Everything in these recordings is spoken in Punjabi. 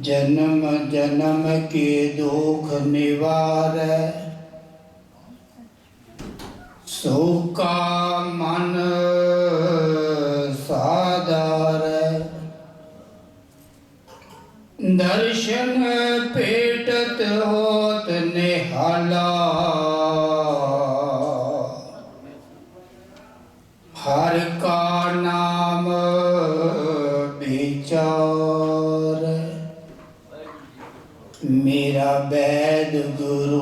ਜਨਮ ਜਨਮ ਕੇ ਦੁਖ ਨਿਵਾਰੈ। ਸੋ ਕਾ ਮਨ ਸਾਧਾਰੈ। ਦਰਸ਼ਨ ਭੇਟਤ ਹੋ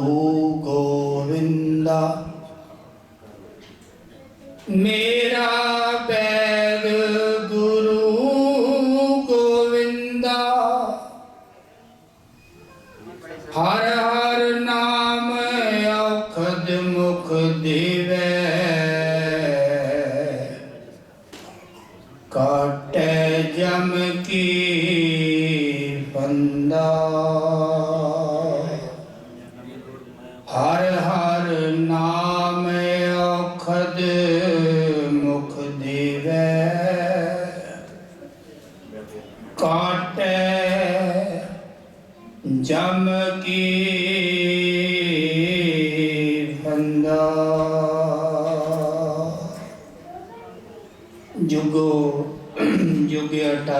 गुरु गोविंदा मेरा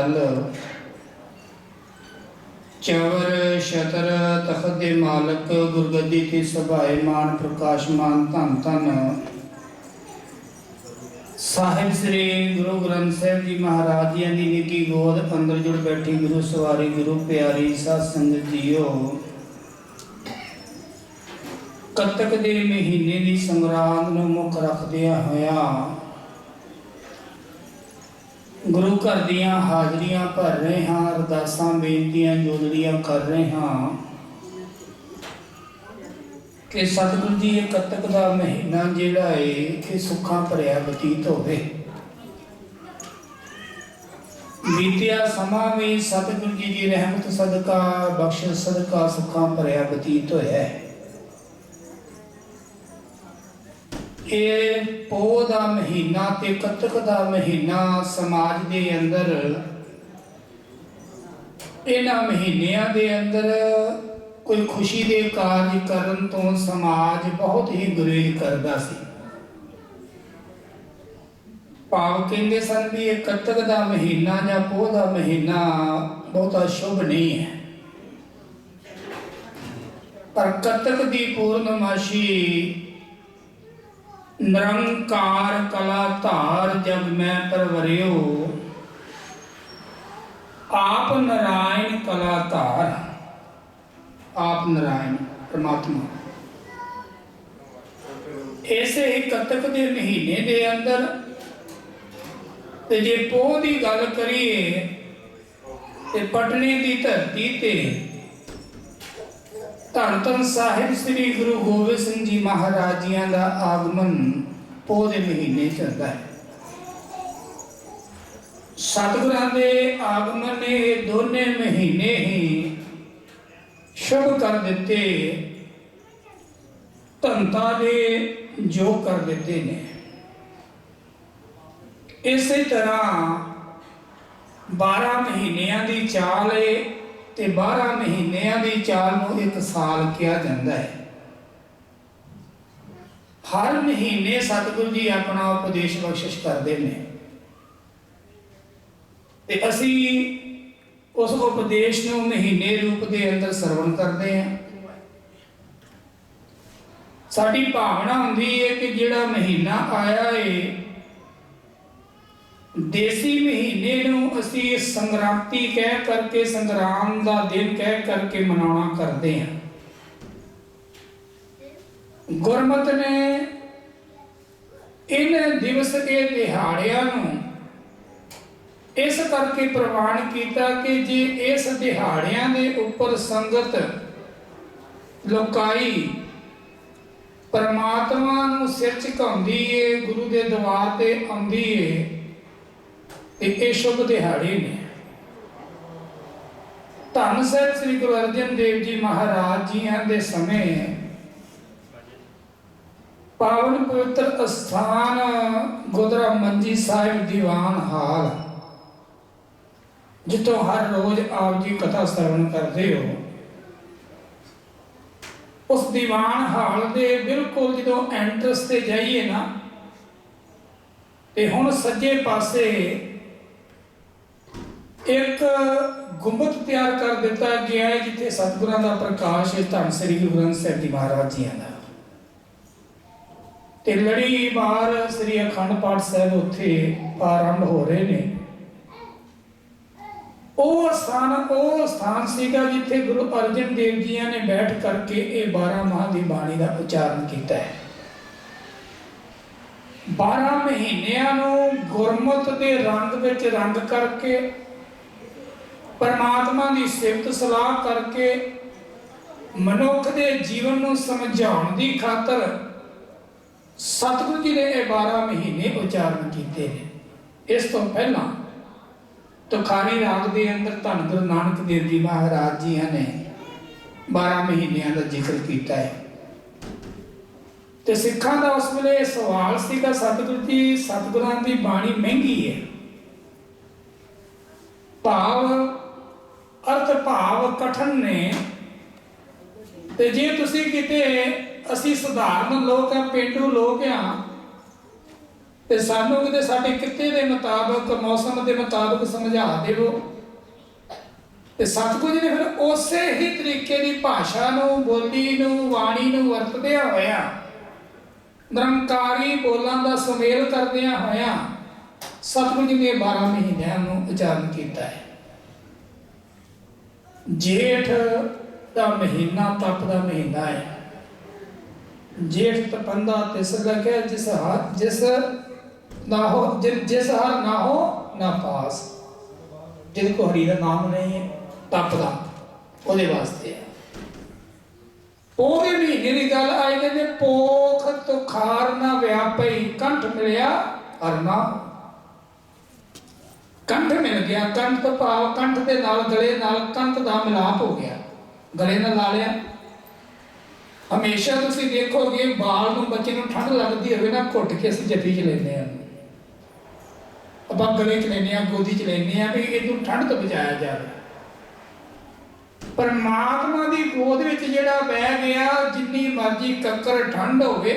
ਦਲ ਚਵਰ ਸ਼ਤਰ ਤਖਤ ਦੇ ਮਾਲਕ, ਗੁਰਗੱਦੀ ਤੇ ਸਭਾਏ ਮਾਨ ਪ੍ਰਕਾਸ਼ਮਾਨ ਧੰਨ ਧੰਨ। ਸਾਹਿਬ ਸ੍ਰੀ ਗੁਰੂ ਗ੍ਰੰਥ ਸਾਹਿਬ ਜੀ ਮਹਾਰਾਜ ਜੀ ਦੀ ਨਿੱਕੀ ਗੋਦ ਅੰਦਰ ਜੁੜ ਬੈਠੀ ਗੁਰੂ ਸਵਾਰੀ, ਗੁਰੂ ਪਿਆਰੀ ਸਾਧ ਸੰਗਤ ਜੀਓ। ਕੱਤਕ ਦੇ ਮਹੀਨੇ ਦੀ ਸੰਗਰਾਂਦ ਨੂੰ ਮੁੱਖ ਰੱਖਦਿਆਂ ਹੋਇਆ ਗੁਰੂ ਘਰ ਦੀਆਂ ਹਾਜ਼ਰੀਆਂ ਭਰ ਰਹੇ ਹਾਂ, ਅਰਦਾਸਾਂ, ਬੇਨਤੀਆਂ ਜੋਦੜੀਆਂ ਕਰ ਰਹੇ ਹਾਂ ਕਿ ਸਤਿਗੁਰੂ ਜੀ ਇਹ ਕੱਤਕ ਦਾ ਮਹੀਨਾ ਜਿਹੜਾ ਏ ਕਿ ਸੁੱਖਾਂ ਭਰਿਆ ਬਤੀਤ ਹੋਵੇ। ਬੀਤਿਆ ਸਮਾਂ ਵੀ ਸਤਿਗੁਰੂ ਜੀ ਦੀ ਰਹਿਮਤ, ਸਦਕਾ, ਬਖਸ਼ਿਸ਼, ਸਦਕਾ ਸੁੱਖਾਂ ਭਰਿਆ ਬਤੀਤ ਹੋਇਆ ਹੈ ਇਹ ਪੋਹ ਦਾ ਮਹੀਨਾ ਤੇ ਕੱਤਕ ਦਾ ਮਹੀਨਾ ਸਮਾਜ ਦੇ ਅੰਦਰ, ਇਹਨਾਂ ਮਹੀਨਿਆਂ ਦੇ ਅੰਦਰ ਕੋਈ ਖੁਸ਼ੀ ਦੇ ਕਾਰਜ ਕਰਨ ਤੋਂ ਸਮਾਜ ਬਹੁਤ ਹੀ ਗੁਰੇਜ਼ ਕਰਦਾ ਸੀ। ਭਾਵ ਕਹਿੰਦੇ ਸਨ ਵੀ ਇਹ ਕੱਤਕ ਦਾ ਮਹੀਨਾ ਜਾਂ ਪੋਹ ਦਾ ਮਹੀਨਾ ਬਹੁਤਾ ਸ਼ੁਭ ਨਹੀਂ ਹੈ। ਪਰ ਕੱਤਕ ਦੀ ਪੂਰਨਮਾਸ਼ੀ ਨਿਰੰਕਾਰ ਕਲਾ ਧਾਰ ਜਗ ਮੈਂ ਪਰਵਰਿਓ। ਆਪ ਨਰਾਇਣ ਕਲਾ ਧਾਰ। ਆਪ ਨਰਾਇਣ ਪ੍ਰਮਾਤਮਾ। ਐਸੇ ਹੀ ਕੱਤਕ ਦੇ ਮਹੀਨੇ ਦੇ ਅੰਦਰ ਤੇ ਜੇ ਪੋਹ ਦੀ ਗੱਲ ਕਰੀਏ, ਤੇ ਪਟਨੇ ਦੀ ਧਰਤੀ ਤੇ ਧੰਨ ਧੰਨ ਸਾਹਿਬ ਸ੍ਰੀ ਗੁਰੂ ਗੋਬਿੰਦ ਸਿੰਘ ਜੀ ਮਹਾਰਾਜ ਜੀਆਂ ਦਾ ਆਗਮਨ ਪੋਹ ਦੇ ਮਹੀਨੇ ਚੱਲਦਾ ਹੈ। ਸਤਿਗੁਰਾਂ ਦੇ ਆਗਮਨ ਨੇ ਇਹ ਦੋਨੇ ਮਹੀਨੇ ਹੀ ਸ਼ੁਭ ਕਰ ਦਿੱਤੇ ਧੰਤਾ ਦੇ ਜੋ ਕਰ ਦਿੱਤੇ ਨੇ। ਇਸੇ ਤਰ੍ਹਾਂ 12 ਮਹੀਨਿਆਂ ਦੀ ਚਾਲ ਏ ਤੇ 12 ਮਹੀਨਿਆਂ ਦੀ ਚਾਲ ਨੂੰ ਇੱਕ ਸਾਲ ਕਿਹਾ ਜਾਂਦਾ ਹੈ। ਹਰ ਮਹੀਨੇ ਸਤਿਗੁਰੂ ਜੀ ਆਪਣਾ ਉਪਦੇਸ਼ ਬਖਸ਼ਿਸ਼ ਕਰਦੇ ਨੇ। ਤੇ ਅਸੀਂ ਉਸ ਉਪਦੇਸ਼ ਨੂੰ ਮਹੀਨੇ ਰੂਪ ਦੇ ਅੰਦਰ ਸਰਵਣ ਕਰਦੇ ਹਾਂ। ਸਾਡੀ ਭਾਵਨਾ ਹੁੰਦੀ ਹੈ ਕਿ ਜਿਹੜਾ ਮਹੀਨਾ ਆਇਆ ਏ ਦੇਸੀ ਮਹੀਨੇ ਨੂੰ ਅਸੀਂ ਸੰਗਰਾਂਤੀ ਕਹਿ ਕਰਕੇ, ਸੰਗਰਾਮ ਦਾ ਦਿਨ ਕਹਿ ਕਰਕੇ ਮਨਾਉਣਾ ਕਰਦੇ ਹਾਂ। ਗੁਰਮਤ ਨੇ ਇਹਨਾਂ ਦਿਵਸ ਦੇ ਦਿਹਾੜਿਆਂ ਨੂੰ ਇਸ ਕਰਕੇ ਪ੍ਰਵਾਨ ਕੀਤਾ ਕਿ ਜੇ ਇਸ ਦਿਹਾੜਿਆਂ ਦੇ ਉੱਪਰ ਸੰਗਤ ਲੋਕਾਈ ਪਰਮਾਤਮਾ ਨੂੰ ਸਿਰ ਝੁਕਾਉਂਦੀ ਏ, ਗੁਰੂ ਦੇ ਦਰਬਾਰ ਤੇ ਆਉਂਦੀ ਏ ਤੇ ਇਹ ਸ਼ੁਭ ਦਿਹਾੜੇ ਨੇ। ਧੰਨ ਸਾਹਿਬ ਸ੍ਰੀ ਗੁਰੂ ਅਰਜਨ ਦੇਵ ਜੀ ਮਹਾਰਾਜ ਜੀਆਂ ਦੇ ਸਮੇਂ ਪਾਵਨ ਪਵਿੱਤਰ ਅਸਥਾਨ ਗੋਦਰਾ ਮੰਜੀ ਸਾਹਿਬ ਦੀਵਾਨ ਹਾਲ, ਜਿੱਥੋਂ ਹਰ ਰੋਜ਼ ਆਪ ਜੀ ਕਥਾ ਸਰਵਣ ਕਰਦੇ ਹੋ। ਉਸ ਦੀਵਾਨ ਹਾਲ ਦੇ ਬਿਲਕੁਲ ਜਦੋਂ ਐਂਟਰਸ ਤੇ ਜਾਈਏ ਨਾ, ਤੇ ਹੁਣ ਸੱਜੇ ਪਾਸੇ ਇੱਕ ਗੁੰਬਦ ਤਿਆਰ ਕਰ ਦਿੱਤਾ ਗਿਆ ਹੈ, ਜਿੱਥੇ ਸਤਿਗੁਰਾਂ ਦਾ ਪ੍ਰਕਾਸ਼ ਹੈ, ਧੰਨ ਸ੍ਰੀ ਗੁਰੂ ਗ੍ਰੰਥ ਸਾਹਿਬ ਜੀ ਮਹਾਰਾਜ ਜੀਆਂ ਦਾ। ਤੇ ਲੜੀ ਵਾਰ ਸ੍ਰੀ ਅਖੰਡ ਪਾਠ ਸਾਹਿਬ ਉੱਥੇ ਆਰੰਭ ਹੋ ਰਹੇ ਨੇ। ਉਹ ਸਥਾਨ ਉਹ ਸਥਾਨ ਸੀਗਾ ਜਿੱਥੇ ਗੁਰੂ ਅਰਜਨ ਦੇਵ ਜੀਆਂ ਨੇ ਬੈਠ ਕਰਕੇ ਇਹ 12 ਮਾਹ ਦੀ ਬਾਣੀ ਦਾ ਉਚਾਰਨ ਕੀਤਾ ਹੈ। 12 ਮਹੀਨਿਆਂ ਨੂੰ ਗੁਰਮਤ ਦੇ ਰੰਗ ਵਿੱਚ ਰੰਗ ਕਰਕੇ ਪਰਮਾਤਮਾ ਦੀ ਸਿਫਤ ਸਲਾਹ ਕਰਕੇ ਮਨੁੱਖ ਦੇ ਜੀਵਨ ਨੂੰ ਸਮਝਾਉਣ ਦੀ ਖਾਤਰ ਸਤਿਗੁਰੂ ਜੀ ਨੇ ਇਹ 12 ਮਹੀਨੇ ਉਚਾਰਨ ਕੀਤੇ ਨੇ। ਇਸ ਤੋਂ ਪਹਿਲਾਂ ਤੁਖਾਰੀ ਰਾਗ ਦੇ ਅੰਦਰ ਧੰਨ ਗੁਰੂ ਨਾਨਕ ਦੇਵ ਜੀ ਮਹਾਰਾਜ ਜੀ ਨੇ 12 ਮਹੀਨਿਆਂ ਦਾ ਜ਼ਿਕਰ ਕੀਤਾ ਹੈ। ਤੇ ਸਿੱਖਾਂ ਦਾ ਉਸ ਵੇਲੇ ਇਹ ਸਵਾਲ ਸੀਗਾ, ਸਤਿਗੁਰੂ ਜੀ, ਸਤਿਗੁਰਾਂ ਦੀ ਬਾਣੀ ਮਹਿੰਗੀ ਹੈ। ਭਾਵ ਅਰਥ ਭਾਵ ਕਠਨ ਨੇ। ਤੇ ਜੇ ਤੁਸੀਂ ਕਿਤੇ ਅਸੀਂ ਸਧਾਰਨ ਲੋਕ ਆ, ਪਿੰਡੂ ਲੋਕ ਆ, ਤੇ ਸਾਨੂੰ ਕਿਤੇ ਸਾਡੇ ਕਿੱਤੇ ਦੇ ਮੁਤਾਬਕ, ਮੌਸਮ ਦੇ ਮੁਤਾਬਕ ਸਮਝਾ ਦੇਵੋ। ਤੇ ਸਤਿਗੁਰੂ ਜੀ ਨੇ ਫਿਰ ਉਸੇ ਹੀ ਤਰੀਕੇ ਦੀ ਭਾਸ਼ਾ ਨੂੰ, ਬੋਲੀ ਨੂੰ, ਬਾਣੀ ਨੂੰ ਵਰਤਦਿਆਂ ਹੋਇਆ, ਨਿਰੰਕਾਰੀ ਬੋਲਾਂ ਦਾ ਸੁਮੇਲ ਕਰਦਿਆਂ ਹੋਇਆ ਸਤਿਗੁਰੂ ਜੀ ਨੇ 12 ਮਹੀਨਿਆਂ ਨੂੰ ਉਚਾਰਨ ਕੀਤਾ ਹੈ। ਜੇਠ ਦਾ ਮਹੀਨਾ ਤਪ ਦਾ ਮਹੀਨਾ ਹੈ। ਜੇਠ ਤਪੰਦਾ ਤਿਸ ਲਗਿਆ ਜਿਸ ਹਰ ਜਿਸ ਨਾ ਹੋ ਜਿਸ ਹਰ ਨਾ ਹੋ ਨਾ ਪਾਸ। ਜਿਹਦੇ ਕੋ ਹਰੀ ਦਾ ਨਾਮ ਨਹੀਂ ਹੈ, ਤਪ ਦਾ, ਉਹਦੇ ਵਾਸਤੇ ਹੈ। ਪੂਰੇ ਮਹੀਨੇ ਦੀ ਗੱਲ ਆਈ ਕਹਿੰਦੇ, ਪੋਖ ਤੁਖਾਰ ਨਾ ਵਿਆਪਈ, ਕੰਠ ਮਿਲਿਆ ਅਰਨਾ ਕੰਠ ਮਿਲ ਗਿਆ ਕੰਠ ਤੋਂ ਭਾਵ ਕੰਠ ਦੇ ਨਾਲ ਗਲੇ ਨਾਲ ਕੰਠ ਦਾ ਮਿਲਾਪ ਹੋ ਗਿਆ। ਗਲੇ ਨਾਲ ਲਾ ਲਿਆ। ਹਮੇਸ਼ਾ ਤੁਸੀਂ ਦੇਖੋਗੇ ਬਾਲ ਨੂੰ ਬੱਚੇ ਨੂੰ ਠੰਡ ਲੱਗਦੀ ਹੋਵੇ ਨਾ, ਘੁੱਟ ਕੇ ਅਸੀਂ ਜੱਫੀ ਚ ਲੈਂਦੇ ਆ ਆਪਾਂ ਗਲੇ ਚ ਲੈਂਦੇ ਆ ਗੋਦੀ ਚ ਲੈਂਦੇ ਆ ਵੀ ਇਹਨੂੰ ਠੰਡ ਤੋਂ ਬਚਾਇਆ ਜਾਵੇ। ਪਰਮਾਤਮਾ ਦੀ ਗੋਦ ਵਿੱਚ ਜਿਹੜਾ ਬਹਿ ਗਿਆ, ਜਿੰਨੀ ਮਰਜ਼ੀ ਕੱਕਰ ਠੰਡ ਹੋਵੇ,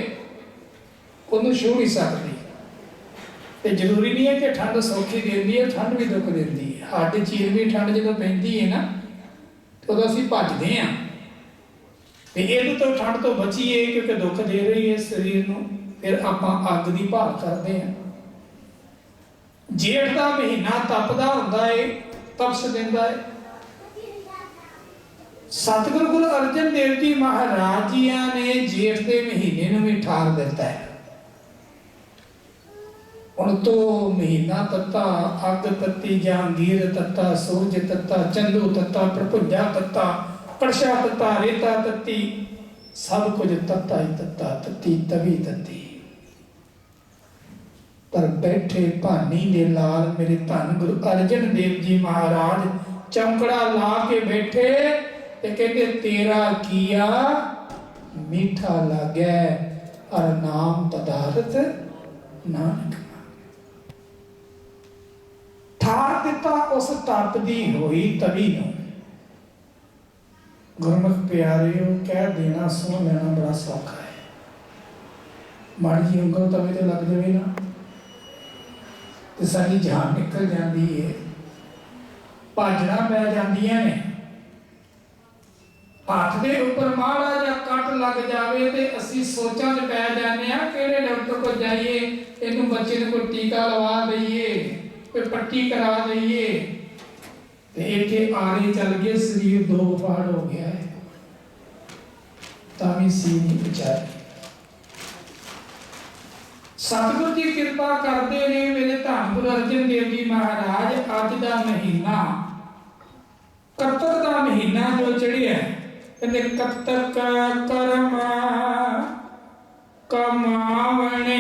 ਉਹਨੂੰ ਛੂਹ ਨਹੀਂ ਸਕਦੀ। ਤੇ ਜ਼ਰੂਰੀ ਨਹੀਂ ਹੈ ਕਿ ਠੰਡ ਸੌਖੀ ਦਿੰਦੀ ਹੈ, ਠੰਡ ਵੀ ਦੁੱਖ ਦਿੰਦੀ ਹੈ। ਹੱਡ ਚੀਰ ਵੀ ਠੰਡ ਜਦੋਂ ਪੈਂਦੀ ਹੈ ਨਾ ਉਦੋਂ ਅਸੀਂ ਭੱਜਦੇ ਹਾਂ। ਤੇ ਇਹਨੂੰ ਤੋਂ ਠੰਡ ਤੋਂ ਬਚੀਏ, ਕਿਉਂਕਿ ਦੁੱਖ ਦੇ ਰਹੀ ਹੈ ਸਰੀਰ ਨੂੰ, ਫਿਰ ਆਪਾਂ ਅੱਗ ਦੀ ਭਾਲ ਕਰਦੇ ਹਾਂ। ਜੇਠ ਦਾ ਮਹੀਨਾ ਤਪਦਾ ਹੁੰਦਾ ਏ, ਤਪਸ ਦਿੰਦਾ ਏ। ਸਤਿਗੁਰੂ ਗੁਰੂ ਅਰਜਨ ਦੇਵ ਜੀ ਮਹਾਰਾਜ ਜੀਆਂ ਨੇ ਜੇਠ ਦੇ ਮਹੀਨੇ ਨੂੰ ਵੀ ਠਾਰ ਦਿੱਤਾ ਹੈ। ਹੁਣ ਤੋਂ ਮਹੀਨਾ ਤੱਤਾ, ਅੱਗ ਤੱਤੀ ਜਹਾਂਗੀਰ ਤੱਤਾ, ਸੂਰਜ ਤੱਤਾ, ਚੰਦੂ ਤੱਤਾ, ਪ੍ਰਭੁਜਾ ਤੱਤਾ ਕੜਸ਼ਾ ਤੱਤਾ, ਰੇਤਾ ਤੱਤੀ, ਸਭ ਕੁਝ ਤੱਤਾ ਹੀ ਤੱਤਾ, ਤੱਤੀ ਤਵੀ ਤੱਤੀ। ਪਰ ਬੈਠੇ ਭਾਨੀ ਦੇ ਲਾਲ ਮੇਰੇ ਧੰਨ ਗੁਰੂ ਅਰਜਨ ਦੇਵ ਜੀ ਮਹਾਰਾਜ, ਚਮਕੜਾ ਲਾ ਕੇ ਬੈਠੇ ਤੇ ਕਹਿੰਦੇ, ਤੇਰਾ ਕੀਆ ਮਿੱਠਾ ਲੱਗੈ ਅਰ ਨਾਮ ਪਦਾਰਥ ਨਾਨਕ ਠਾਰ ਦਿੱਤਾ, ਉਸ ਤਪ ਦੀ ਹੋਈ ਤਵੀ ਨੂੰ। ਗੁਰਮੁਖ ਪਿਆਰਿਓ, ਕਹਿ ਦੇਣਾ, ਸੁਣ ਲੈਣਾ ਬੜਾ ਸੌਖਾ ਹੈ। ਮਾੜੀ ਜੀ ਉਂਗਲ ਤਵੇ ਤੇ ਲੱਗ ਜਾਵੇ ਨਾ, ਤੇ ਸਾਡੀ ਜਾਨ ਨਿਕਲ ਜਾਂਦੀ ਹੈ ਭਾਜਣਾ ਪੈ ਜਾਂਦੀਆਂ ਨੇ। ਹੱਥ ਦੇ ਉੱਪਰ ਮਾੜਾ ਜਿਹਾ ਕੱਟ ਲੱਗ ਜਾਵੇ ਤੇ ਅਸੀਂ ਸੋਚਾਂ 'ਚ ਪੈ ਜਾਂਦੇ ਆ ਕਿਹੜੇ ਡਾਕਟਰ ਕੋਲ ਜਾਈਏ, ਇਹਨੂੰ ਬੱਚੇ ਨੂੰ ਕੋਈ ਟੀਕਾ ਲਵਾ ਦਈਏ। ਕੋਈ ਪੱਟੀ ਕਰਾ ਦਈਏ ਤੇ ਇੱਥੇ ਆਰੇ ਚੱਲ ਗਏ, ਸਰੀਰ ਦੋ ਫਾੜ ਹੋ ਗਿਆ ਹੈ। ਤਾਂ ਵੀ ਸੀ ਨਹੀਂ ਵਿਚਾਰ ਸਤਿਗੁਰੂ ਜੀ ਕਿਰਪਾ ਕਰਦੇ ਨੇ, ਮੇਰੇ ਧੰਨ ਗੁਰੂ ਅਰਜਨ ਦੇਵ ਜੀ ਮਹਾਰਾਜ, ਅੱਜ ਦਾ ਮਹੀਨਾ ਕੱਤਕ ਦਾ ਮਹੀਨਾ ਜੋ ਚੜਿਆ ਕਹਿੰਦੇ ਕੱਤਕ ਕਰਮ ਕਮਾਵਣੇ।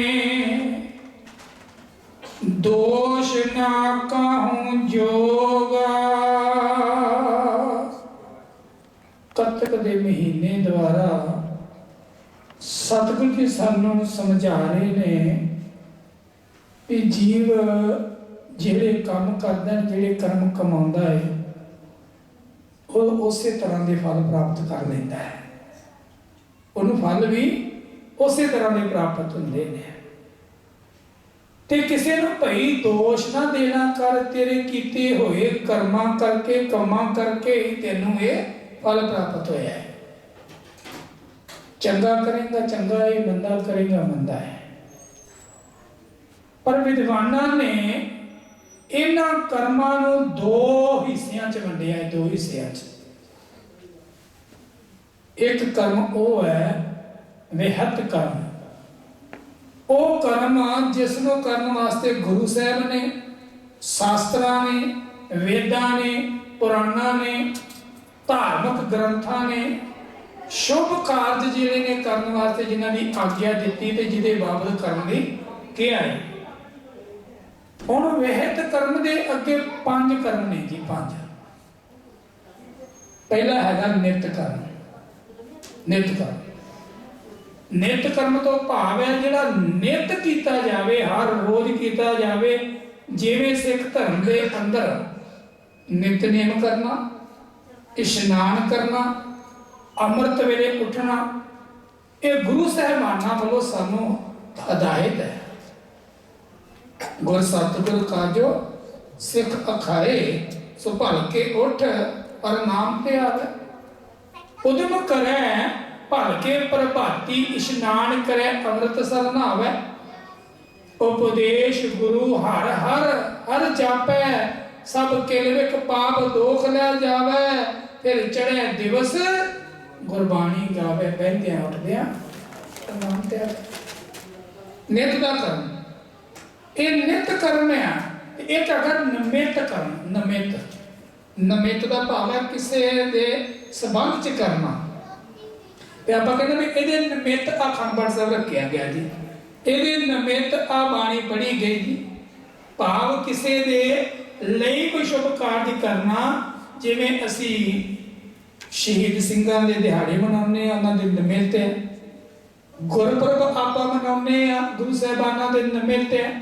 ਦੋਸ਼ ਨਾ ਕਹੂੰ ਜੋਗਾ। ਕੱਤਕ ਦੇ ਮਹੀਨੇ ਦੁਆਰਾ ਸਤਿਗੁਰੂ ਜੀ ਸਾਨੂੰ ਸਮਝਾ ਰਹੇ ਨੇ ਕਿ ਜੀਵ ਜਿਹੜੇ ਕੰਮ ਕਰਦਾ ਜਿਹੜੇ ਕਰਮ ਕਮਾਉਂਦਾ ਹੈ, ਉਹ ਉਸੇ ਤਰ੍ਹਾਂ ਦੇ ਫਲ ਪ੍ਰਾਪਤ ਕਰ ਲੈਂਦਾ ਹੈ। ਉਹਨੂੰ ਫਲ ਵੀ ਉਸੇ ਤਰ੍ਹਾਂ ਦੇ ਪ੍ਰਾਪਤ ਹੁੰਦੇ ਨੇ। ਤੇ ਕਿਸੇ ਨੂੰ ਭਈ ਦੋਸ਼ ਨਾ ਦੇਣਾ ਕਰ, ਤੇਰੇ ਕੀਤੇ ਹੋਏ ਕਰਮਾਂ ਕਰਕੇ, ਕੰਮਾਂ ਕਰਕੇ ਹੀ ਤੈਨੂੰ ਇਹ ਫਲ ਪ੍ਰਾਪਤ ਹੋਇਆ ਹੈ। ਚੰਗਾ ਕਰੇਗਾ, ਚੰਗਾ ਹੈ ਮੰਦਾ ਕਰੇਗਾ, ਮੰਦਾ ਹੈ। ਪਰ ਵਿਦਵਾਨਾਂ ਨੇ ਇਹਨਾਂ ਕਰਮਾਂ ਨੂੰ ਦੋ ਹਿੱਸਿਆਂ 'ਚ ਵੰਡਿਆ ਹੈ, ਦੋ ਹਿੱਸਿਆਂ 'ਚ। ਇੱਕ ਕਰਮ ਉਹ ਹੈ, ਵਿਹਤ ਕਰਮ। ਉਹ ਕਰਮ ਆ ਜਿਸ ਨੂੰ ਕਰਨ ਵਾਸਤੇ ਗੁਰੂ ਸਾਹਿਬ ਨੇ, ਸ਼ਾਸਤਰਾਂ ਨੇ, ਵੇਦਾਂ ਨੇ, ਪੁਰਾਣਾਂ ਨੇ, ਧਾਰਮਿਕ ਗ੍ਰੰਥਾਂ ਨੇ, ਸ਼ੁਭ ਕਾਰਜ ਜਿਹੜੇ ਨੇ ਕਰਨ ਵਾਸਤੇ ਜਿਨ੍ਹਾਂ ਦੀ ਆਗਿਆ ਦਿੱਤੀ ਤੇ ਜਿਹਦੇ ਬਾਬਤ ਕਰਨ ਲਈ ਕਿਹਾ ਹੈ। ਹੁਣ ਵਿਹਿਤ ਕਰਮ ਦੇ ਅੱਗੇ ਪੰਜ ਕਰਮ ਨੇ ਜੀ, ਪੰਜ। ਪਹਿਲਾ ਹੈਗਾ ਨਿਤ ਕਰਮ। ਨਿਤ ਕਰਮ। ਨਿਤ ਕਰਮ ਤੋਂ ਭਾਵ ਹੈ ਜਿਹੜਾ ਨਿਤ ਕੀਤਾ ਜਾਵੇ, ਹਰ ਰੋਜ਼ ਕੀਤਾ ਜਾਵੇ, ਜਿਵੇਂ ਸਿੱਖ ਧਰਮ ਦੇ ਅੰਦਰ ਨਿਤਨੇਮ ਕਰਨਾ, ਇਸ਼ਨਾਨ ਕਰਨਾ, ਅੰਮ੍ਰਿਤ ਵੇਲੇ ਉੱਠਣਾ, ਇਹ ਗੁਰੂ ਸਾਹਿਬਾਨਾਂ ਵੱਲੋਂ ਸਾਨੂੰ ਹਦਾਇਤ ਹੈ। ਗੁਰ ਸਤਿਗੁਰ ਕਾਜੋ, ਸਿੱਖ ਅਖਾਏ ਸੋ ਭਲ ਕੇ ਉਠ ਪਰ ਨਾਮ ਤੇ ਆਵੇ ਉਦਮ ਕਰੈ ਭਲ ਕੇ ਪ੍ਰਭਾਤੀ ਇਸ਼ਨਾਨ ਕਰੈ ਅੰਮ੍ਰਿਤ ਸਰ ਨਾਵੇ ਉਪਦੇਸ਼ ਗੁਰੂ ਹਰ ਹਰ ਹਰ ਜਾਪੈ, ਸਭ ਕਿਲ ਪਾਪ ਦੋਖ ਲੈ ਜਾਵੇ। ਫਿਰ ਚੜ੍ਹੈ ਦਿਵਸ ਗੁਰਬਾਣੀ ਗਾਵੇ, ਬਹਿੰਦਿਆਂ ਉੱਠਦਿਆਂ ਨਾਮ ਤੇ ਨਿਤ ਦਾ ਕਰਮ। ਇਹ ਨਿਤ ਕਰਮ ਹੈ। ਇਹ ਇੱਕ ਅਗਰ ਨਮਿਤ ਕਰਮ, ਨਮਿਤ। ਨਮਿਤ ਦਾ ਭਾਵ ਹੈ ਕਿਸੇ ਦੇ ਸੰਬੰਧ ਚ ਕਰਨਾ। ਤੇ ਆਪਾਂ ਕਹਿੰਦੇ ਵੀ ਇਹਦੇ ਨਿਮਿਤ ਆ ਖੰਬੜ ਸਾਹਿਬ ਰੱਖਿਆ ਗਿਆ ਜੀ। ਇਹਦੇ ਨਿਮਿਤ ਆ ਬਾਣੀ ਪੜ੍ਹੀ ਗਈ ਜੀ। ਭਾਵ ਕਿਸੇ ਦੇ ਲਈ ਕੋਈ ਸ਼ੁਭ ਕਾਰਜ ਕਰਨਾ, ਜਿਵੇਂ ਅਸੀਂ ਸ਼ਹੀਦ ਸਿੰਘਾਂ ਦੇ ਦਿਹਾੜੇ ਮਨਾਉਂਦੇ ਆ ਉਹਨਾਂ ਦੇ ਨਮਿਤ ਹੈ। ਗੁਰਪੁਰਬ ਆਪਾਂ ਮਨਾਉਂਦੇ ਆ ਗੁਰੂ ਸਾਹਿਬਾਨਾਂ ਦੇ ਨਮਿਤ ਹੈ।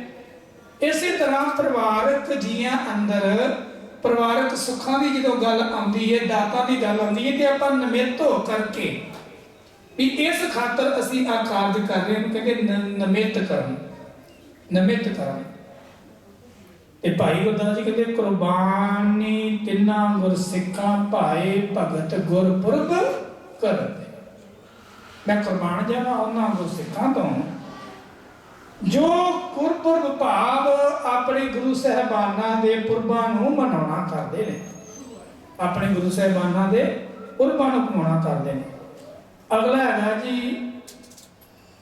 ਇਸੇ ਤਰ੍ਹਾਂ ਪਰਿਵਾਰਕ ਜੀਆਂ ਅੰਦਰ ਪਰਿਵਾਰਕ ਸੁੱਖਾਂ ਦੀ ਜਦੋਂ ਗੱਲ ਆਉਂਦੀ ਹੈ, ਦਾਤਾਂ ਦੀ ਗੱਲ ਆਉਂਦੀ ਹੈ ਤੇ ਆਪਾਂ ਨਮਿਤ ਹੋ ਕਰਕੇ ਵੀ ਇਸ ਖਾਤਰ ਅਸੀਂ ਆ ਕਾਰਜ ਕਰ ਰਹੇ ਹਾਂ ਕਹਿੰਦੇ ਨਮਿਤ ਕਰਨ। ਨਮਿਤ ਕਰਨ। ਤੇ ਭਾਈ ਗੁਰਦਾਸ ਜੀ ਕਹਿੰਦੇ, ਕੁਰਬਾਨੀ ਤਿੰਨਾ ਗੁਰਸਿੱਖਾਂ ਭਾਏ ਭਗਤ ਗੁਰਪੁਰਬ ਕਰਦੇ। ਮੈਂ ਕੁਰਬਾਨ ਜਾਵਾਂ ਉਹਨਾਂ ਗੁਰਸਿੱਖਾਂ ਤੋਂ। ਜੋ ਗੁਰਪੁਰਬ ਭਾਵ ਆਪਣੇ ਗੁਰੂ ਸਹਿਬਾਨਾਂ ਦੇ ਪੁਰਬਾਂ ਨੂੰ ਮਨਾਉਣਾ ਕਰਦੇ ਨੇ। ਆਪਣੇ ਗੁਰੂ ਸਹਿਬਾਨਾਂ ਦੇ ਪੁਰਬਾਂ ਨੂੰ ਮਨਾਉਣਾ ਕਰਦੇ ਨੇ। ਅਗਲਾ ਹੈਗਾ ਜੀ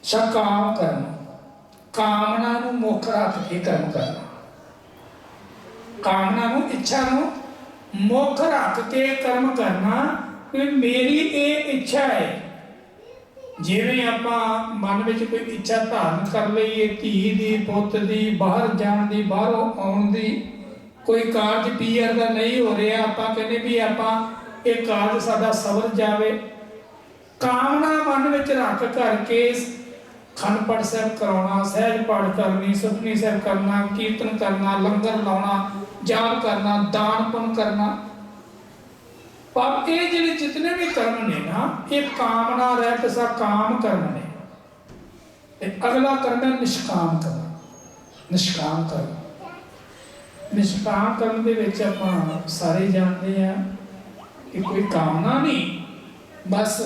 ਸ਼ਕਾਮ ਕਰਨਾ ਕਾਮਨਾ ਨੂੰ ਮੁੱਖ ਰੱਖ ਕੇ ਕਰਮ ਕਰਨਾ। ਕਾਮਨਾ ਨੂੰ, ਇੱਛਾ ਨੂੰ ਮੁੱਖ ਰੱਖ ਕੇ ਕਰਮ ਕਰਨਾ ਕਿ ਮੇਰੀ ਇਹ ਇੱਛਾ ਹੈ। ਜਿਵੇਂ ਆਪਾਂ ਮਨ ਵਿੱਚ ਕੋਈ ਇੱਛਾ ਧਾਰਨ ਕਰ ਲਈਏ, ਧੀ ਦੀ, ਪੁੱਤ ਦੀ, ਬਾਹਰ ਜਾਣ ਦੀ, ਬਾਹਰੋਂ ਆਉਣ ਦੀ, ਕੋਈ ਕਾਰਜ ਪੀਅਰ ਦਾ ਨਹੀਂ ਹੋ ਰਿਹਾ, ਆਪਾਂ ਕਹਿੰਦੇ ਵੀ ਆਪਾਂ ਇਹ ਕਾਰਜ ਸਾਡਾ ਸਵਰ ਜਾਵੇ। ਕਾਮਨਾ ਮਨ ਵਿੱਚ ਰੱਖ ਕਰਕੇ ਖੰਡ ਪਾਠ ਸਾਹਿਬ ਕਰਾਉਣਾ, ਸਹਿਜ ਪਾਠ ਕਰਨੀ, ਸੁਖਨੀ ਸਾਹਿਬ ਕਰਨਾ, ਕੀਰਤਨ ਕਰਨਾ, ਲੰਗਰ ਲਾਉਣਾ ਜਾਪ ਕਰਨਾ, ਦਾਨ ਪੁੰਨ ਕਰਨਾ। ਪਰ ਇਹ ਜਿਹੜੇ ਜਿਤਨੇ ਵੀ ਕਰਮ ਨੇ ਨਾ, ਇਹ ਕਾਮਨਾ ਰਹਿਤ ਸਾ ਕਾਮ ਕਰਮ ਨੇ। ਤੇ ਅਗਲਾ ਕਰਮ ਹੈ ਨਿਸ਼ਕਾਮ ਕਰਮ। ਨਿਸ਼ਕਾਮ ਕਰਮ। ਨਿਸ਼ਕਾਮ ਕਰਮ ਦੇ ਵਿੱਚ ਆਪਾਂ ਸਾਰੇ ਜਾਣਦੇ ਆ ਕਿ ਕੋਈ ਕਾਮਨਾ ਨਹੀਂ, ਬਸ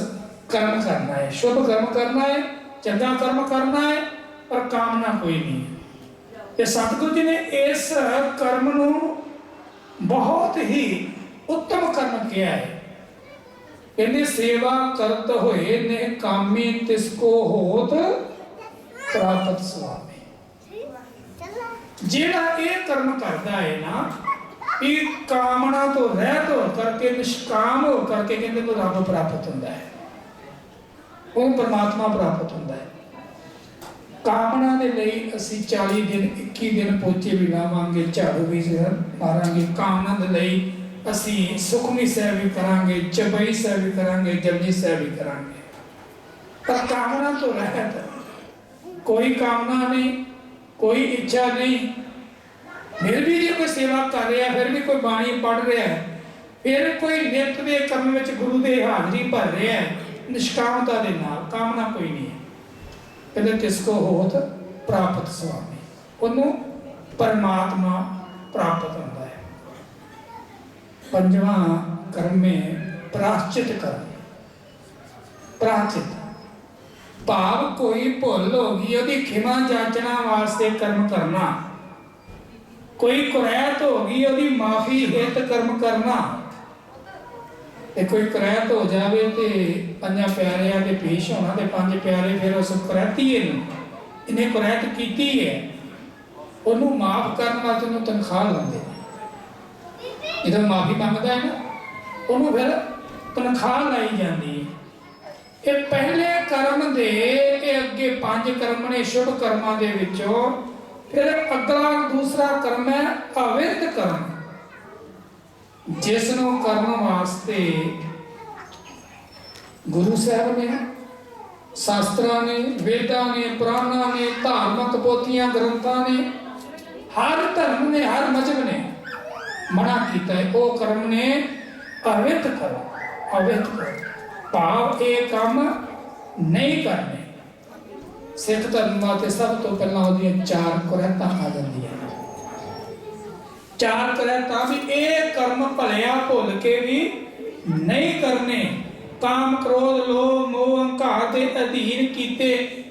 ਕਰਮ ਕਰਨਾ ਹੈ, ਸ਼ੁਭ ਕਰਮ ਕਰਨਾ ਹੈ, ਚੰਗਾ ਕਰਮ ਕਰਨਾ ਹੈ, ਪਰ ਕਾਮਨਾ ਕੋਈ ਨਹੀਂ ਹੈ। ਤੇ ਸਤਿਗੁਰੂ ਜੀ ਨੇ ਇਸ ਕਰਮ ਨੂੰ ਬਹੁਤ ਹੀ ਉੱਤਮ ਕਰਮ ਕਿਹਾ ਹੈ। ਕਹਿੰਦੇ, ਸੇਵਾ ਕਰਤ ਹੋਏ ਨੇ ਕਾਮੀ, ਤਿਸ ਕੋ ਹੋਤ ਪ੍ਰਾਪਤ ਸੁਆਮੀ। ਜਿਹੜਾ ਇਹ ਕਰਮ ਕਰਦਾ ਹੈ ਨਾ, ਇਹ ਕਾਮਨਾ ਤੋਂ ਰਹਿਤ ਹੋ ਕਰਕੇ, ਨਿਸ਼ਕਾਮ ਹੋ ਕਰਕੇ ਕਹਿੰਦੇ ਨੂੰ ਰੱਬ ਪ੍ਰਾਪਤ ਹੁੰਦਾ ਹੈ। ਉਹ ਪਰਮਾਤਮਾ ਪ੍ਰਾਪਤ ਹੁੰਦਾ ਹੈ। ਕਾਮਨਾ ਦੇ ਲਈ ਅਸੀਂ 40 ਦਿਨ 21 ਦਿਨ ਪੋਚੇ ਵੀ ਲਾਵਾਂਗੇ, ਝਾੜੂ ਵੀ ਮਾਰਾਂਗੇ। ਕਾਮਨਾ ਦੇ ਲਈ ਅਸੀਂ ਸੁਖਮਨੀ ਸਾਹਿਬ ਵੀ ਕਰਾਂਗੇ, ਚਬਈ ਸਾਹਿਬ ਵੀ ਕਰਾਂਗੇ, ਜਪਜੀ ਸਾਹਿਬ ਵੀ ਕਰਾਂਗੇ। ਪਰ ਕਾਮਨਾ ਤੋਂ ਰਹਿਤ ਕੋਈ ਕਾਮਨਾ ਨਹੀਂ, ਕੋਈ ਇੱਛਾ ਨਹੀਂ। ਫਿਰ ਵੀ ਜੇ ਕੋਈ ਸੇਵਾ ਕਰ ਰਿਹਾ, ਫਿਰ ਵੀ ਕੋਈ ਬਾਣੀ ਪੜ ਰਿਹਾ, ਫਿਰ ਕੋਈ ਨਿਤ ਦੇ ਕੰਮ ਵਿੱਚ ਗੁਰੂ ਦੇ ਹਾਜ਼ਰੀ ਭਰ ਰਿਹਾ ਹੈ ਨਿਸ਼ਕਾਮਤਾ ਦੇ ਨਾਲ ਕਾਮਨਾ ਕੋਈ ਨਹੀਂ ਹੈ। ਕਹਿੰਦੇ ਤਿਸ ਕੋ ਹੋਤ ਪ੍ਰਾਪਤ ਸੁਆਮੀ ਉਹਨੂੰ ਪਰਮਾਤਮਾ ਪ੍ਰਾਪਤ ਹੁੰਦਾ ਹੈ। ਪੰਜਵਾਂ ਕਰਮ ਪ੍ਰਾਸ਼ਚਿਤ ਕਰਮ। ਪ੍ਰਾਸ਼ਚਿਤ ਭਾਵ ਕੋਈ ਭੁੱਲ ਹੋ ਗਈ, ਉਹਦੀ ਖਿਮਾ ਜਾਚਣਾ ਵਾਸਤੇ ਕਰਮ ਕਰਨਾ। ਕੋਈ ਕੁਰੈਤ ਹੋ ਗਈ, ਉਹਦੀ ਮਾਫੀ ਹਿਤ ਕਰਮ ਕਰਨਾ। ਤੇ ਕੋਈ ਕਰੈਤ ਹੋ ਜਾਵੇ ਤੇ ਪੰਜਾਂ ਪਿਆਰਿਆਂ ਦੇ ਪੇਸ਼ ਹੋਣਾ ਤੇ ਪੰਜ ਪਿਆਰੇ ਫਿਰ ਉਸ ਕਰੈਤੀਏ ਨੂੰ ਇਹਨੇ। ਕਰੈਤ ਕੀਤੀ ਹੈ ਉਹਨੂੰ ਮਾਫ ਕਰਨ ਵਾਸਤੇ ਉਹਨੂੰ ਤਨਖਾਹ ਲੈਂਦੇ ਨੇ। ਜਦੋਂ ਮਾਫੀ ਮੰਗਦਾ ਹੈ ਨਾ, ਉਹਨੂੰ ਫਿਰ ਤਨਖਾਹ ਲਾਈ ਜਾਂਦੀ ਹੈ ਇਹ ਪਹਿਲੇ ਕਰਮ ਦੇ, ਇਹ ਅੱਗੇ ਪੰਜ ਕਰਮ ਨੇ ਸ਼ੁਭ ਕਰਮਾਂ ਦੇ ਵਿੱਚੋਂ, ਫਿਰ ਅਗਲਾ ਦੂਸਰਾ ਕਰਮ ਹੈ ਅਵਿਰਤ ਕਰਮ। ਜਿਸ ਨੂੰ ਕਰਨ ਵਾਸਤੇ ਗੁਰੂ ਸਾਹਿਬ ਨੇ, ਸ਼ਾਸਤਰਾਂ ਨੇ, ਵੇਦਾਂ ਨੇ, ਪੁਰਾਣਾਂ ਨੇ, ਧਾਰਮਿਕ ਪੋਥੀਆਂ ਗ੍ਰੰਥਾਂ ਨੇ, ਹਰ ਧਰਮ ਨੇ, ਹਰ ਮਜ਼ਹਬ ਨੇ ਮਨਾ ਕੀਤਾ ਹੈ। ਉਹ ਕਰਮ ਨੇ ਅਵਿਤ ਕਰੋ ਅਵਿਰਤ ਕਰੋ। ਭਾਵ ਇਹ ਕੰਮ ਨਹੀਂ ਕਰਨੇ। ਸਿੱਖ ਧਰਮ ਤੇ ਸਭ ਤੋਂ ਪਹਿਲਾਂ ਉਹਦੀਆਂ ਚਾਰ ਕੁਰੈਤਾਂ ਆ ਜਾਂਦੀਆਂ। ਚਾਰ ਕੁਰੈਤਾਂ ਵੀ ਇਹ ਕਰਮ ਭਲਿਆ ਭੁੱਲ ਕੇ ਵੀ ਨਹੀਂ ਕਰਨੇ। ਕਾਮ, ਕ੍ਰੋਧ, ਲੋਭ, ਮੋਹ ਹੰਕਾਰ ਦੇ ਅਧੀਨ ਕੀਤੇ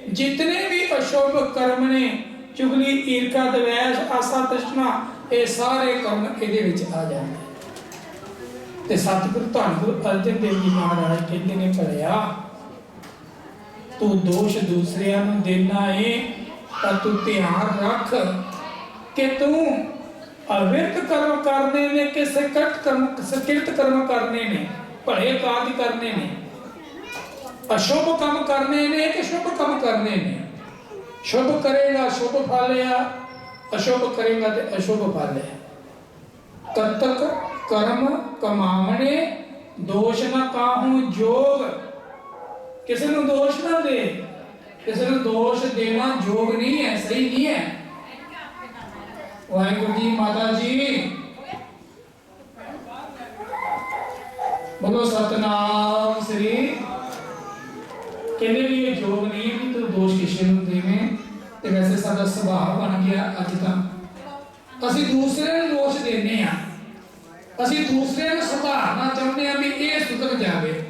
ਜਿਤਨੇ ਵੀ ਅਸ਼ੁਭ ਕਰਮ ਨੇ, ਚੁਗਲੀ, ਈਰਖਾ, ਦਵੈਸ਼, ਆਸਾ, ਤ੍ਰਿਸ਼ਨਾ, ਇਹ ਸਾਰੇ ਕਰਮ ਇਹਦੇ ਵਿੱਚ ਆ ਜਾਂਦੇ। ਤੇ ਸਤਿਗੁਰੂ ਧੰਨ ਗੁਰੂ ਅਰਜਨ ਦੇਵ ਜੀ ਮਹਾਰਾਜ ਕਹਿੰਦੇ ਨੇ, ਭਲਿਆ, ਤੂੰ ਦੋਸ਼ ਦੂਸਰਿਆਂ ਨੂੰ ਦੇਣਾ ਏ ਤਾਂ ਤੂੰ ਧਿਆਨ ਰੱਖ ਕਿ ਤੂੰ ਅਵਿਰਤ ਕਰਮ ਕਰਨੇ ਨੇ ਕਿ ਸਕਟ ਕਰਮ ਸਕਿਰਤ ਕਰਮ ਕਰਨੇ ਨੇ, ਭਲੇ ਕਾਜ ਕਰਨੇ ਨੇ। ਅਸ਼ੁਭ ਕੰਮ ਕਰਨੇ ਨੇ ਕਿ ਸ਼ੁਭ ਕੰਮ ਕਰਨੇ ਨੇ? ਸ਼ੁਭ ਕਰੇਗਾ, ਸ਼ੁਭ ਫਲਿਆ। ਅਸ਼ੁਭ ਕਰੇਗਾ ਤੇ ਅਸ਼ੁਭ ਫਲਿਆ। ਤਤਕ ਕਰਮ ਕਮਾਵਣੇ, ਦੋਸ਼ ਨਾ ਕਾਹੂ ਜੋਗ। ਕਿਸੇ ਨੂੰ ਦੋਸ਼ ਨਾ ਦੇ, ਕਿਸੇ ਨੂੰ ਦੋਸ਼ ਦੇਣਾ ਯੋਗ ਨਹੀਂ ਹੈ, ਸਹੀ ਨਹੀਂ ਹੈ। ਵਾਹਿਗੁਰੂ ਜੀ, ਮਾਤਾ ਜੀ। ਬੋਲੋ ਸਤਨਾਮ, ਸ੍ਰੀ ਕਹਿੰਦੇ ਵੀ ਇਹ ਯੋਗ ਨਹੀਂ ਕਿ ਤੂੰ ਦੋਸ਼ ਕਿਸੇ ਨੂੰ ਦੇਵੇਂ। ਤੇ ਵੈਸੇ ਸਾਡਾ ਸੁਭਾਅ ਬਣ ਗਿਆ ਅੱਜ ਤਾਂ। ਅਸੀਂ ਦੂਸਰੇ ਨੂੰ ਦੋਸ਼ ਦਿੰਦੇ ਆ ਅਸੀਂ ਦੂਸਰੇ ਨੂੰ ਸੁਧਾਰਨਾ ਚਾਹੁੰਦੇ ਆ ਵੀ ਇਹ ਸੁਧਰ ਜਾਵੇ।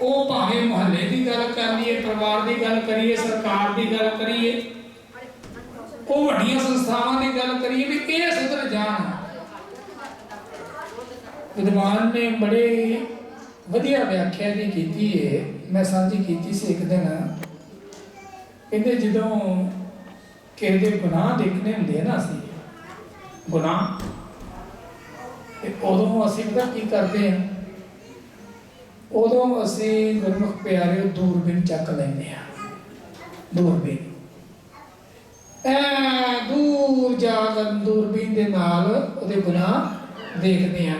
ਉਹ ਭਾਵੇਂ ਮੁਹੱਲੇ ਦੀ ਗੱਲ ਕਰ ਲਈਏ, ਪਰਿਵਾਰ ਦੀ ਗੱਲ ਕਰੀਏ, ਸਰਕਾਰ ਦੀ ਗੱਲ ਕਰੀਏ ਉਹ ਵੱਡੀਆਂ ਸੰਸਥਾਵਾਂ ਦੀ ਗੱਲ ਕਰੀਏ ਵੀ ਇਹ ਸੁਧਰ ਜਾਣ? ਵਿਦਵਾਨ ਨੇ ਬੜੇ ਵਧੀਆ ਵਿਆਖਿਆ ਦੀ ਕੀਤੀ ਹੈ ਮੈਂ ਸਾਂਝੀ ਕੀਤੀ ਸੀ ਇੱਕ ਦਿਨ। ਕਹਿੰਦੇ ਜਦੋਂ ਕਿਸੇ ਦੇ ਗੁਨਾਹ ਦੇਖਣੇ ਹੁੰਦੇ ਨਾ ਅਸੀਂ, ਗੁਨਾਹ, ਤੇ ਉਦੋਂ ਅਸੀਂ ਪਤਾ ਕੀ ਕਰਦੇ ਆ? ਉਦੋਂ ਅਸੀਂ ਗੁਰਮੁਖ ਪਿਆਰੇ ਦੂਰਬੀਨ ਚੱਕ ਲੈਂਦੇ ਆ। ਦੂਰਬੀਨ। ਐ ਦੂਰ ਜਾ ਦੂਰਬੀਨ ਦੇ ਨਾਲ ਉਹਦੇ ਗੁਨਾਹ ਦੇਖਦੇ ਆ।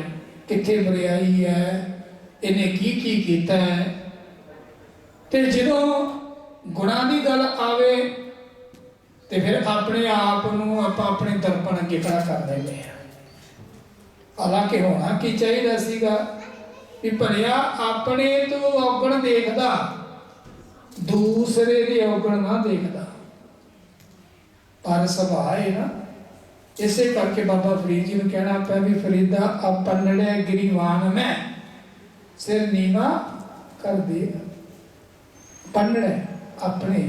ਕਿੱਥੇ ਬੁਰਾਈ ਹੈ ਇਹਨੇ ਕੀ ਕੀ ਕੀਤਾ ਹੈ ਤੇ ਜਦੋਂ ਗੁਨਾਹ ਦੀ ਗੱਲ ਆਵੇ, ਤੇ ਫਿਰ ਆਪਣੇ ਆਪ ਨੂੰ ਆਪਾਂ ਆਪਣੇ ਦਰਪਣ ਅੱਗੇ ਖੜਾ ਕਰ ਦਿੰਦੇ ਆ। ਹਾਲਾਂਕਿ ਹੋਣਾ ਕੀ ਚਾਹੀਦਾ ਸੀਗਾ ਵੀ ਭਲਿਆ ਆਪਣੇ ਤੋਂ ਔਗਣ ਦੇਖਦਾ, ਦੂਸਰੇ ਦੇ ਔਗਣ ਨਾ ਦੇਖਦਾ। ਪਰ ਸੁਭਾਅ ਨਾ। ਇਸੇ ਕਰਕੇ ਬਾਬਾ ਫਰੀਦ ਜੀ ਨੂੰ ਕਹਿਣਾ ਪਿਆ ਵੀ ਫਰੀਦਾ ਆਪਣੜੇ ਗਰੀਵਾਨ ਮੈਂ, ਸਿਰ ਨੀਵਾ ਕਰ ਦੇ ਪੰਨੜੇ ਆਪਣੇ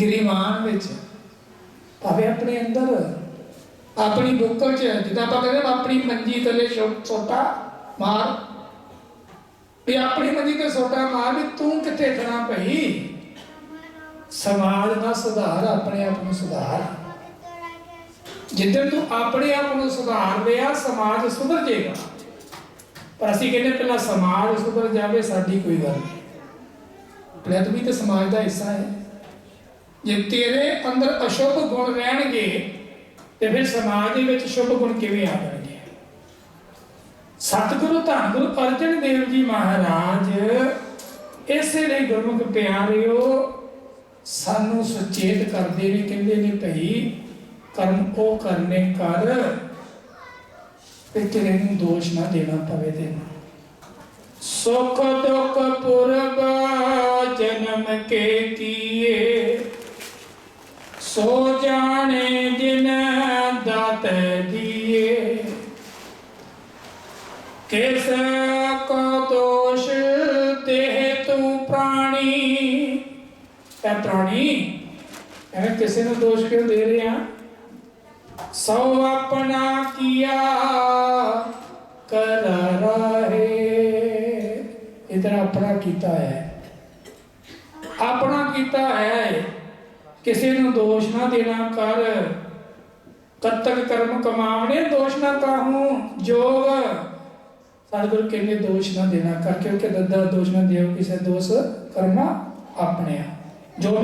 ਗਰੀਵਾਨ ਵਿੱਚ, ਭਾਵੇਂ ਆਪਣੇ ਅੰਦਰ, ਆਪਣੀ ਬੁੱਕਲ ਚ, ਜਿੱਦਾਂ ਆਪਾਂ ਕਹਿੰਦੇ ਆਪਣੀ ਮੰਜੀ ਥੱਲੇ ਛੋਟਾ ਮਾਰ, ਵੀ ਆਪਣੀ ਮੰਜੀ ਤੇ ਛੋਟਾ ਮਾਰ ਵੀ ਤੂੰ ਕਿੱਥੇ ਖੜਾ ਭਈ? ਸਮਾਜ ਦਾ ਸੁਧਾਰ ਆਪਣੇ ਆਪ ਨੂੰ ਸੁਧਾਰ। ਜਿੱਦਣ ਤੂੰ ਆਪਣੇ ਆਪ ਨੂੰ ਸੁਧਾਰ ਲਿਆ ਸਮਾਜ ਸੁਧਰ ਜਾਏਗਾ। ਪਰ ਅਸੀਂ ਕਹਿੰਦੇ ਪਹਿਲਾਂ ਸਮਾਜ ਸੁਧਰ ਜਾਵੇ, ਸਾਡੀ ਕੋਈ ਗੱਲ ਨਹੀਂ। ਪ੍ਰਯਤ ਤੇ ਸਮਾਜ ਦਾ ਹਿੱਸਾ ਹੈ। ਜੇ ਤੇਰੇ ਅੰਦਰ ਅਸ਼ੁਭ ਗੁਣ ਰਹਿਣਗੇ, ਤੇ ਫਿਰ ਸਮਾਜ ਦੇ ਵਿੱਚ ਸ਼ੁਭ ਗੁਣ ਕਿਵੇਂ ਆ ਜਾਣਗੇ? ਸਤਿਗੁਰੂ ਧੰਨ ਗੁਰੂ ਅਰਜਨ ਦੇਵ ਜੀ ਮਹਾਰਾਜ, ਇਸੇ ਲਈ ਗੁਰਮੁਖ ਪਿਆਰਿਓ ਸਾਨੂੰ ਸੁਚੇਤ ਕਰਦੇ ਨੇ ਕਹਿੰਦੇ ਨੇ ਭਈ ਕਰਮ ਉਹ ਕਰਨੇ ਕਰ ਤੇ ਤੇਰੇ ਨੂੰ ਦੋਸ਼ ਨਾ ਦੇਣਾ ਪਵੇ ਤੈਨੂੰ ਸੁਖ ਦੁਖ ਪੁਰਬ ਜਨਮ ਕੇ ਕੀਏ। ਸੋ ਜਾਣੇ ਜਿਨ ਦਾਤ ਦੀਏ। ਕਿਸ ਇਹ ਐਵੇਂ ਕਿਸੇ ਨੂੰ ਦੋਸ਼ ਕਿਉਂ ਦੇ ਰਹੇ ਆ? ਸੋ ਆਪਣਾ ਕੀਆ ਕਰ ਰਹੇ। ਇਧਰ ਆਪਣਾ ਕੀਤਾ ਹੈ। ਆਪਣਾ ਕੀਤਾ ਹੈ। ਕਿਸੇ ਨੂੰ ਦੋਸ਼ ਨਾ ਦੇਣਾ ਕਰ। ਕਤਕ ਕਰਮ ਕਮਾਵਣੇ ਦੋਸ਼ ਨਾ ਕਾਹੂ ਜੋਗ। ਸਤਿਗੁਰ ਕਹਿੰਦੇ ਦੋਸ਼ ਨਾ ਦੇਣਾ ਕਰ, ਕਿਉਂਕਿ ਦੱਦਾ ਦੋਸ਼ ਨਾ ਦਿਓ ਕਿਸੇ ਦੋਸ਼ ਕਰਨਾ ਆਪਣੇ ਆ ਜੋ ਮੈਂ